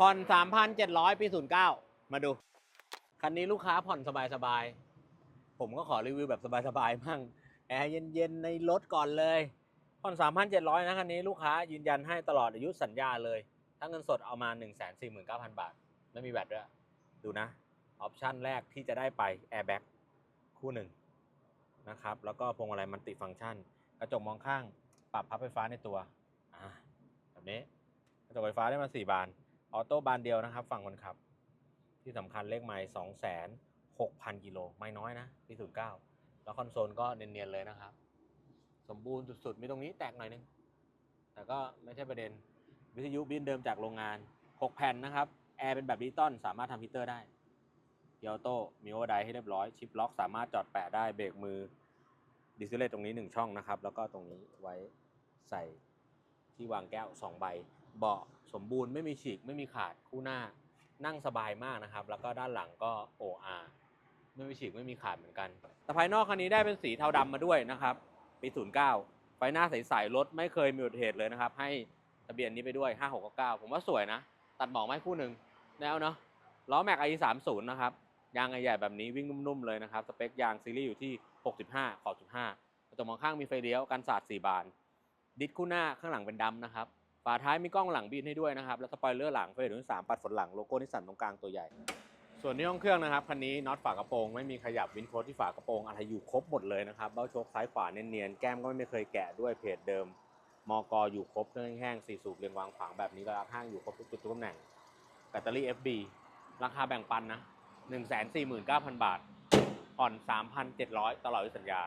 ผ่อน 3,700 ปี 09 มาดู คันนี้ลูกค้าผ่อนสบายๆ ผมก็ขอรีวิวแบบสบายๆมั่ง แอร์เย็นๆ ในรถก่อนเลย ผ่อน 3,700 นะคันนี้ลูกค้ายืนยันให้ตลอดอายุสัญญาเลยถ้าเงินสดเอามา 149,000 บาท ไม่มีแบตด้วย ดูนะ ออปชั่นแรกที่จะได้ไป Airbag คู่หนึ่งนะครับ แล้วก็พวงมาลัยมันติฟังก์ชัน กระจกมองข้าง ปรับพับไฟฟ้าในตัว อ่า แบบนี้ กระจกไฟฟ้าได้มา 4 บาน ออโต้บานเดียวนะครับ ฝั่งคนขับ ที่สำคัญเลขไม้2 6 0 0 0กิโลไม่น้อยนะปี09แล้วคอนโซลก็เนียนๆเลยนะครับ สมบูรณ์สุดๆ มีตรงนี้แตกหน่อยนึง แต่ก็ไม่ใช่ประเด็น วิทยุบินเดิมจากโรงงาน 6 แผ่นนะครับ แอร์เป็นแบบดิจิตอลสามารถทำฮีตเตอร์ได้เกียร์อโต้มีโอเวอร์ไดให้เรียบร้อย ชิปล็อกสามารถจอดแปะได้เบรกมือดิสเลย์ตรงนี้ 1 ช่องนะครับ แล้วก็ตรงนี้ไว้ใส่ ที่วางแก้ว 2 ใบ เบาะสมบูรณ์ไม่มีฉีกไม่มีขาดคู่หน้า นั่งสบายมากนะครับ แล้วก็ด้านหลังก็ OR ไม่มีฉีกไม่มีขาดเหมือนกัน แต่ภายนอกคันนี้ได้เป็นสีเทาดำมาด้วยนะครับปี09ไฟหน้าใสๆรถไม่เคยมีอุบัติเหตุเลยนะครับ ให้ทะเบียนนี้ไปด้วย 5699 ผมว่าสวยนะ ตัดหมอกไม้คู่หนึ่งแล้วเนาะล้อแม็ก i 3 0นะครับยางใหญ่ๆแบบนี้วิ่งนุ่มๆเลยนะครับ สเปคยางซีรีส์อยู่ที่ 65ขอบ15กระจกมองข้างมีไฟเลี้ยวกันสาด4บาน ดิสคู่หน้าข้างหลังเป็นดำนะครับฝาท้ายมีกล้องหลังบินให้ด้วยนะครับแล้วสปอยเลอร์หลังไฟถึงสามปัดฝนหลังโลโก้นิสสันตรงกลางตัวใหญ่ ส่วนที่ห้องเครื่องนะครับคันนี้น็อตฝากระโปรงไม่มีขยับวินโค้ดที่ฝากระโปรงอะไรอยู่ครบหมดเลยนะครับเบ้าโชคซ้ายขวาเนียนๆแก้มก็ไม่เคยแกะด้วยเพจเดิมมอกอยู่ครบเครื่องแห้งสี่สูบเรียงวางขวางแบบนี้ก็ห้างอยู่ครบทุกจุดทุกตำแหน่งแบตเตอรี่ FB ราคาแบ่งปันนะ149,000 บาทผ่อน3,700 ตลอดอายุสัญญา